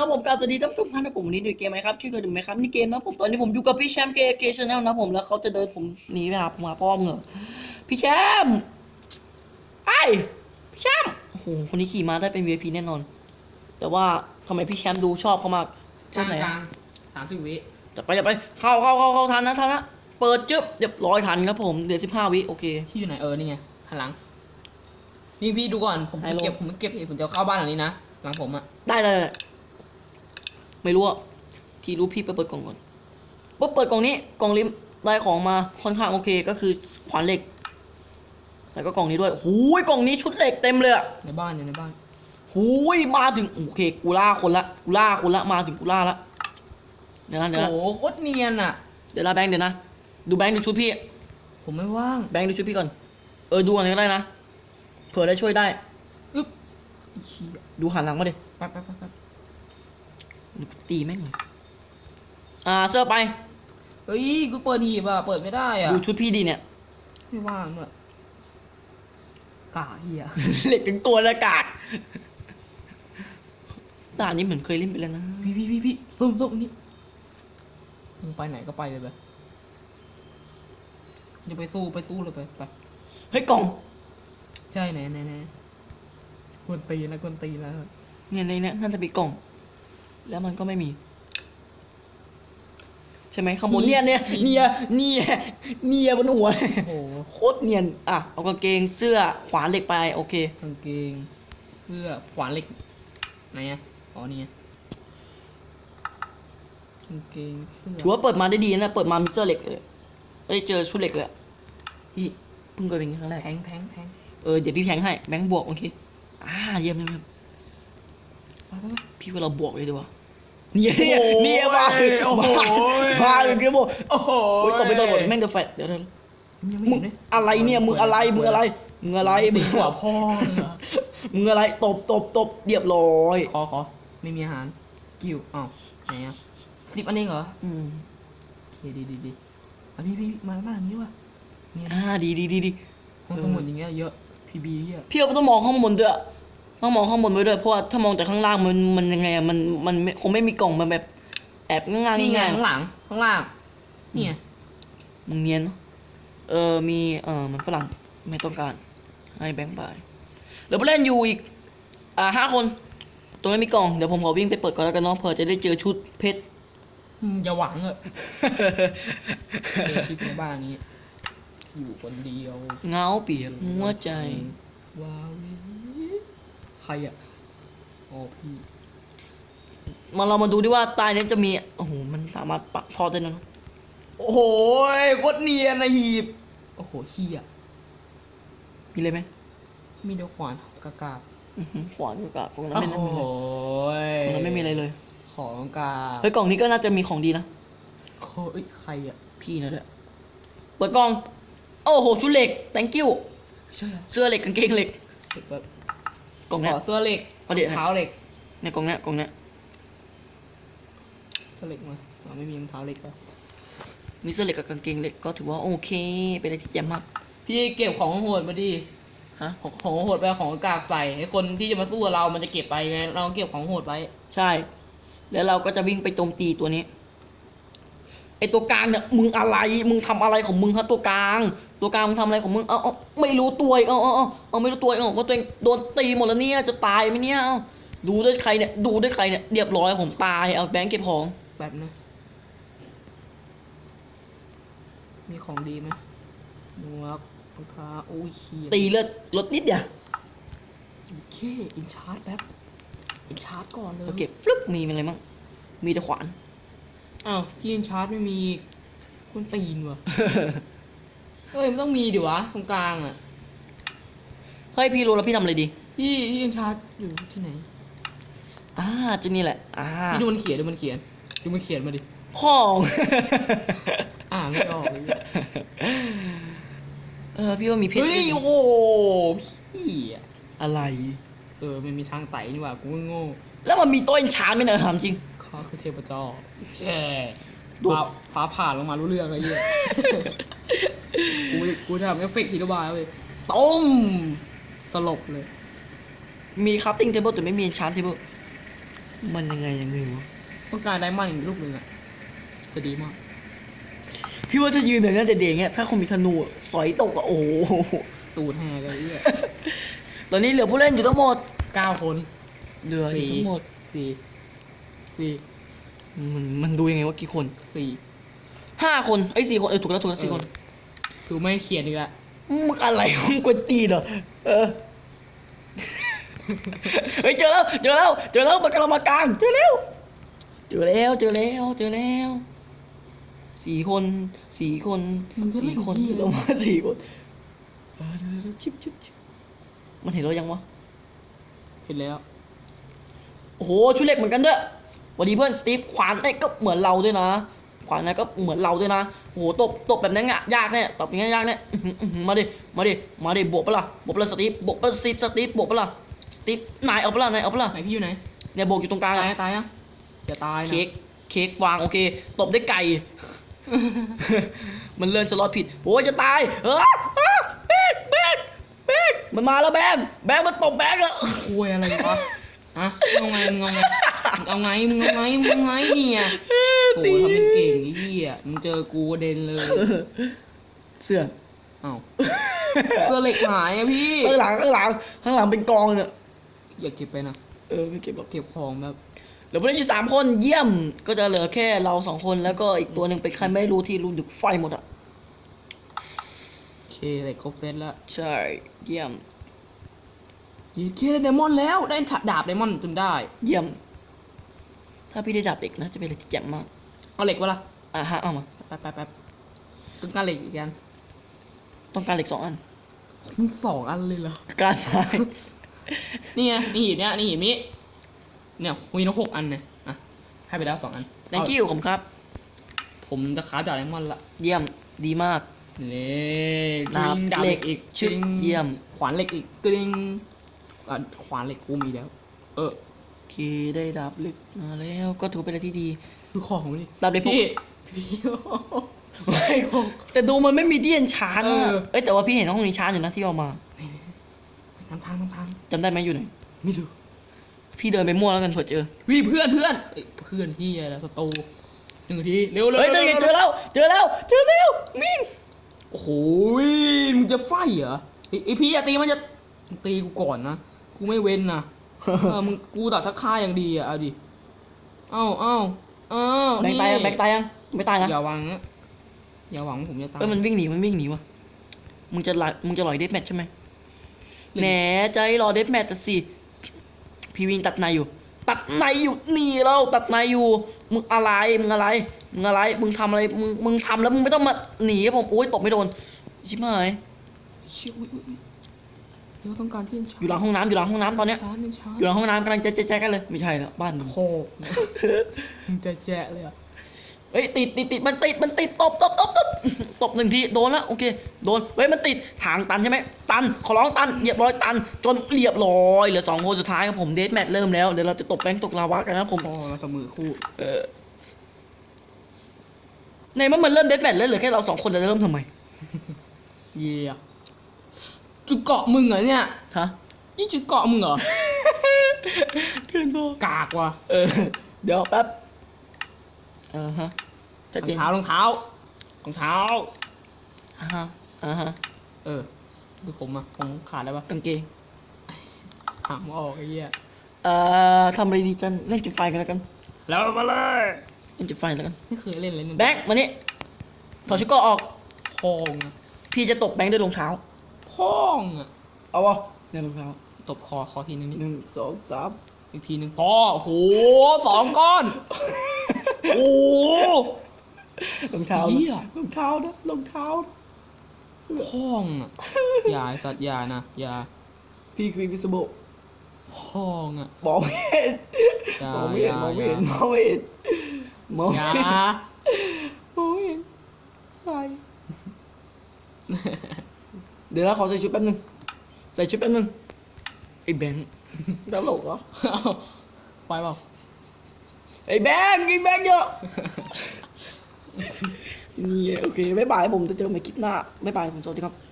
ครับผมกราบสวัสดีท่านผู้ชมท่านนะผมวันนี้ดูเกมไหมครับชื่อเกมไหมครับนี่เกมนะผมตอนนี้ผมอยู่กับพี่แชมป์เกเกชแนลนะผมแล้วเขาจะเดินผมหนีไปหาผมหาพ่อเหงอพี่แชมป์ไอ้พี่แชมป์โอ้โหคนนี้ขี่ม้าได้เป็น VIP แน่นอน แต่ว่าทำไมพี่แชมป์ดูชอบเขามากกใช่ลางไหนกลางสามสิบวิจะไปจะไปเข้าเข้าเข้าเข้าทันนะทันนะเปิดจึ๊บเรียบร้อยทันครับผมเหลือสิบห้าวิโอเคที่อยู่ไหนเออนี่ไงหันหลังนี่พี่ดูก่อนผมไฮโลเก็บผมเก็บผมจะเข้าบ้านหลังนี้นะหลังผมอะได้ได้ ได้ไม่รู้อะที่รู้พี่ไปเปิดกล่องก่อนปุ๊บเปิดกล่องนี้กล่องลิมได้ของมาค่อนข้างโอเคก็คือขวานเหล็ก แล้วก็กล่องนี้ด้วยหูยกล่องนี้ชุดเหล็กเต็มเลยอะในบ้านอยู่ในบ้านหูยมาถึงโอเคกูล่าคนละกูล่าคนละมาถึงกูล่าละเดี๋ยวนะเดี๋ยวนะโอ้โหโคตรเนียนอะเดี๋ยวนะแบงค์เดี๋ยวนะดูแบงค์ดูชุดพี่ ผมไม่ว่าง แบงค์ดูชุดพี่ก่อน เออดูอะไรก็ได้นะ เผื่อได้ช่วยได้ อึ๊บไอ้เหี้ยดูหันหลังมาดิ แป๊บแป๊บแป๊บแป๊บดูกู ตีแม่งเลยอ่าเสื้อไป เฮ้ย กูเปิดหีบอะเปิดไม่ได้อะดูชุดพี่ดีเนี่ย ไม่ว่างด้วยกาเหี้ยเหล็กถึงตัวละกากด่านนี้เหมือนเคยเล่นไปแล้วนะ พี่พี่พี่พี่ซุ่มซุ่มนี่มึงไปไหนก็ไปเลยไปจะไปสู้ไปสู้เลยไปไป เฮ้ยกล่อง ใช่ไหนไหนไหนกวนตีนแล้วกวนตีนแล้วเนี่ยในเนี้น่าจะมีกล่อง แล้วมันก็ไม่มี ใช่ไหมข้างบนเนี่ยเนี่ยเนี่ยเนี่ยเนี่ยบนหัวโอ้โหโคตรเนียนอะเอากางเกงเสื้อขวานเหล็กไป โอเค กางเกง เสื้อขวานเหล็กไหนอะอ๋อนี่ไงกางเกงเสื้อถือว่าเปิดมาได้ดีนะเปิดมามีเสื้อเหล็กเลยเอ้ยเจอชุดเหล็กเลยอะพี่เพิ่งเคยเป็นครั้งแรกแทงแทงแทงเออเดี๋ยวพี่แทงให้แบงค์บวกโอเคอ่าเยี่ยมเยี่ยมเยี่ยมไปไปไปพี่ว่าเราบวกเลยดีกว่า เนี่ยเนี่ยโอ้โหเนี่ยมาโอ้โห มาถึงเกมบอกโอ้โหโอ้ยตบไปตบหมดแม่งเดือดแฟดเดี๋ยวเดี๋ยวยังไม่มึเห็งนเลยอะไรเนี่ยมึงอะไรมึงอะไรมึงอะไรมึตีงหัวพ่อเหรอมึงอะไรตบตบตบเรียบร้อยขอขอไม่มีอาหาร กิ้วอ้าวไหนอะสิบอันเองเหรออืมโอเคดีดีดีอะพี่พี่มาบ้านหลังนี้ว่ะเนี่ยอ่าดีดีดีดีห้องสมุดอย่างเงี้ยเยอะพีบีเยอะ พี่ก็ต้องมองข้างบนด้วย ต้องมองข้างบนไว้ด้วยเพราะว่าถ้ามองแต่ข้างล่างมันมันยังไงอะมันมันไม่คงไม่มีกล่องมันแบบ แอบง่างๆนี่ไงง่ายข้างหลังข้างล่างเนี่ยๆมึงเนียนเนอะเออมีเออมันฝรั่งไม่ต้องการ ให้แบงค์ไปเหลือผู้เล่นอยู่อีก อ่าห้าคน ตรงนี้นมีกล่องเดี๋ยวผมขอวิ่งไปเปิดก่อนแล้วกันเนาะเผื่อจะได้เจอชุดเพชร อืมอย่าหวังอะเจอชิปในบ้านนี้ อยู่คนเดียว เงาเปียกหัวใจ ว้าวใค รอะโอ้พี่มาเรามาดูดิว่าใต้นี้จะมีโอ้โหมันสามารถปักทอดได้นะโอ้โหโคตรเนียนนะหีบโอ้โหเฮียมีเลยไหมมีเดียวขวานกากาบอื้อหือขวานอยู่กับตรงนั้นโอ้ไม่โหมีเลยตรงนั้นไม่มีอะไรเลยของกาบเฮ้ยกล่องนี้ก็น่าจะมีของดีนะเฮ้ยใครอะพี่นะเนี่ยเปิดกล่อง โอ้โหชุดเหล็ก thank you ใช่อะเสื้อเหล็กกางเกงเหล็ก แบบ กล่องขเนี้ยอเสื้อเหล็กเอาเดี๋ยวรองเท้าเหล็กเนี่ยกล่องเนี้ยกล่องเนี้ยเสื้อเหล็กมาอ๋อไม่มีรองเท้าเหล็กอะมีเสื้อเหล็กกับกางเกงเหล็กก็ถือว่าโอเค เป็นอะไรที่แจ่มมาก พี่เก็บของโหดมาดิฮะ ของของโหดไปเอาของกากใส่ให้คนที่จะมาสู้กับเรา มันจะเก็บไปไงเราเก็บของโหดไว้ ใช่ แล้วเราก็จะวิ่งไปโจมตีตัวนี้ ไอตัวกลางเนี่ย มึงอะไร มึงทำอะไรของมึงครับตัวกลาง ตัวกลางมึงทำอะไรของมึง เอาเอาไม่รู้ตัวอีกเอาเอาเอาเอาไม่รู้ตัวอีกเอาว่าตัวเองโดนตีหมดแล้วเนี่ย จะตายไหมเนี่ยเอาดูด้วยใครเนี่ย ดูด้วยใครเนี่ย เรียบร้อยผมตาย เอาแบงค์เก็บของแบบนะ มีของดีไหมหมวกรองเท้าโอ้ยเขียตีเลือดลดนิดเดียวโอเค อินชาร์จแป๊บ อินชาร์จก่อนเลยเราเก็บฟลุปมีอะไรมั่งมีแต่ขวาน อ้าวที่อินชาร์จไม่มีคุณตีนวะ เอ้ยมันต้องมีดิวะตรงกลางอะเฮ้ยพี่รู้แล้วพี่ทำอะไรดี พี่ที่อินชาร์จอยู่ที่ไหนอ่าจะนี่แหละ อ่าพี่ดูมันเขียนดูมันเขียน ดูมันเขียนมาดิพ่อง อ่านไม่ออกเลยเออพี่ว่ามีเพชรเฮ้ยด้วยโอ้โหพี่อะอะไร เออมันมีทางไต่นี่หว่ากูก็โง่แล้วมันมีโต้นชาร์จไหมเนอะถามจริงข้าคือเทพเจ้าเออดู ฟ้าฟ้าผ่าลงมารู้เรื่องอะไรเงี้ยกูกูทำเอฟเฟกต์ฮีโร่บายเลยต้มสลบเลย มีคัพติ้งเทเบิลแต่ไม่มีชาร์จเทเบิลมันยังไงยังไงวะต้องการไดมอนด์อีกลูกหนึ่งอะจะดีมาก พี่ว่าถ้ายืนอย่างนั้นเด็กๆเงี้ยถ้าคนมีธนูอะสอยตกอะโอ้โหตูดแหกเลยเนี่ยตอนนี้เหลือผู้เล่นอยู่ทั้งหมดเก้าคน เหลืออยู่สี่ทั้งหมดสี่สี่ มันมันดูยังไงว่ากี่คนสี่ห้าคนไอ้ยสี่คนเออถูกแล้วถูกแล้วสี่คนดูไม่เขียนอีกแล้วมึงอะไรมึงกวนตีนเหรอเออเฮ้ยเจอแล้วเจอแล้วเจอแล้วมันกำลังมากลางเจอแล้วเจอแล้วเจอแล้วเจอแล้วสี่คนสี่คนสี่คนเรามาสี่คนเออเดี๋ยวเดี๋ยวชิบชิบชิบมันเห็นเรายังวะเห็นแล้วโอ้โหชุดเล็กเหมือนกันด้วยส วัสดีเพื่อนสตีฟขวานไอ้ก็เหมือนเราด้วยนะ ขวานไอ้ก็เหมือนเราด้วยนะโอ้โหตบตบแบบนั้นอะยากแน่ตบอย่างนี้ยยากแน่อื้อหืออื้อหือมาดิมาดิมาดิบวกปะล่ะบวกปะล่ะสตีฟบวกปะล่ะสตีฟสตีฟบวกปะล่ะสตีฟนายเอาปะล่ะนายเอาปะล่ะไหนพี่อยู่ไหนเนี่ยบวกอยู่ตรงกลางตายอะตายอะอย่าตายนะเค้กเค้กวางโอเค ตบด้วยไก่ มันเลื่อนสล็อตผิดโอ้ยจะตายเออเออแบกแบกแบกมันมาแล้วแบกแบกมันตบแบกอะคุยอะไรวะ ฮะมึงเอาไงมึงเอาไงมึงเอาไงมึงเอาไงมึงเอาไงเนี่ยโอ้โหทำเป็นเก่งไอ้เหี้ยมึงเจอกูเด่นเลยเสื้อเอ้าเสื้อเหล็กหายอะพี่ข้างหลังข้างหลังข้างหลังเป็นกองเนี่ยอย่าเก็บไปนะเออไม่เก็บหรอกเก็บของแบบเหลือผู้เล่นอยู่สามคนเยี่ยม ก็จะเหลือแค่เราสองคนแล้วก็อีกตัวหนึ่งเป็นใครไม่รู้ที่รู้ดึกไฟหมดอะโอเคเหล็กครบเซตแล้วใช่เยี่ยม ยีเคได้ไดมอนด์แล้ว ได้ดาบไดมอนด์จนได้ เยี่ยม ถ้าพี่ได้ดับเด็กนะจะเป็นอะไรที่แจ่มมาก เอาเหล็กวะล่ะอะฮะเอามาแป๊บแป๊บแป๊บต้องการเหล็กอีกอันต้องการเหล็กสองอันมึงสองอันเลยเหรอ การไม้นี่ไงนี่หินเนี่ยนี่หินนี้เนี่ยมีนกหกอันเนี่ยอะให้ไปแล้วสองอันแ thank you ผมครับ ผมจะคราฟดาบไดมอนด์ละ เยี่ยม ดีมากนี่ดาบดาบเหเหล็ล็กกอีกชึบกริ๊งเยี่ยม ขวานเหล็กอีกกริ๊ง อะขวานเหล็กกูมีแล้ว เออโอเคได้ดับเหล็กมาแล้วก็ถือเป็นอะไรที่ดี ดูของผมดิดาบเหล็กพวกพี่พี่ไม่แต่ดูมันไม่มีที่เอ็นชาร์จเออะอเอ้ยแต่ว่าพี่เห็นห้องนี้ชาร์จอยู่นะที่เอามาน้ำทางน้ำทางจำได้ไหมอยู่ไหนไม่รู้พี่เดินไปมั่วแล้วกันเผื่อเจอวิเพื่อนเพื่อนเอ้ยเพื่อนที่อะไรสตูหนึ่งนาทีเร็วเร็วเฮ้ยเจอร็วเจอแล้วเจอแล้วเจอแล้วมิ่งโอ้โหมึงจะไฟเหรอไอ้ไอพี่อย่าตีมันจะมึงตีกูก่อนนะ กูไม่เว้นนะเออมึงกูตัดทักค่าอย่างดีอะเอาดิเอ้าเอ้าเอ้าแบงค์ตายยังแบงค์ตายยังไม่ตายนะอย่าหวังนะอย่าหวังว่าผมจะตายเอ้ยมันวิ่งหนีมันวิ่งหนีวะมึงจะลอยมึงจะลอยเดฟแมทใช่ไหมแหนใจรอเดฟแมทแต่สิพี่วิ่งตัดในอยู่ ตัดในอยู่นี่เราตัดในอยู่มึงอะไรมึงอะไรมึงอะไรมึงทำอะไรมึงมึงทำแล้วมึงไม่ต้องมาหนีผมโอ้ยตบไม่โดนชิบหายเชี่ยอุ๊ยอุ๊ยอุ๊ย เดี๋ยวต้องการที่ชาอยู่หลังห้องน้ำอยู่หลังห้องน้ำตอนเนี้ยชาร์จนี่ชาร์อยู่หลังห้องน้ำกำลังจะแจ๊กกันเลยไม่ใช่แล้วบ้านมึงโคกมึงจะแจะเลยอะเฮ้ยติดติดติดมันติดมันติดตบตบตบตบตบหนึ่งทีโดนแล้วโอเคโดนเฮ้ยมันติดทางตันใช่ไหมตันขอร้องตันเรียบร้อยตัน จนเรียบร้อยเหลือสองคนสุดท้ายครับผมเดทแมทเริ่มแล้วเดี๋ยวเราจะตบแบงค์ตกลาวากันนะครับผมพอมาเสมอคู่ในเมื่อมันเริ่มเดทแมทแล้วเหลือแค่เราสองคนเราจะเริ่มทำไมเยี่ย จุดเกาะมึงเหรอเนี่ยฮะนี่จุดเกาะมึงเหรอเกินพอกากว่ะเออ เดี๋ยวแป๊บเออฮะชัดรอเจงนเท้ารองเท้ารองเท้า อ่าฮะอ่าฮะเออดูผมอะผมขาดได้ปะกางเกง หาไม่ออกไอ้เหี้ยเอ่อทำอะไรดีจันเล่นจุดไฟกันแล้วกันแล้วมาเลยเล่นจุดไฟแล้วกันไม่เคยเล่นเลยเนี่ยแบงค์มานี่ถอดชุดเก็ออก พองอะพี่จะตบแบงค์ด้วยรองเท้า พองอะเอาวะเนี่ยรองเท้าตบคอคอทีนึงนิดหนึ่งสองสามอีกทีนึงพอโอ้โหสองก้อน โอ้โห รองเท้าเหี้ย รองเท้านะรองเท้าพองอะอย่าไอ้สัตว์อย่านะอย่าพี่คือวิสโบพองอะมองไม่เห็นอย่ามองไม่เห็นอย่ามองไม่อย่าเห็นมองไม่เห็นมองอไม่ย่าเห็นมองไม่เห็นใส่ เดี๋ยวเราขอใส่ชุดแป๊บนึง ใส่ชุดแป๊บนึงไอ้แบงค์ตลกเหรอไปเปล่าไอ้แบงค์ไอ้แบงค์เยอะนี่โอเคบ๊ายบายผมจะเจอกันใหม่คลิปหน้าบ๊ายบายผมสวัสดีครับ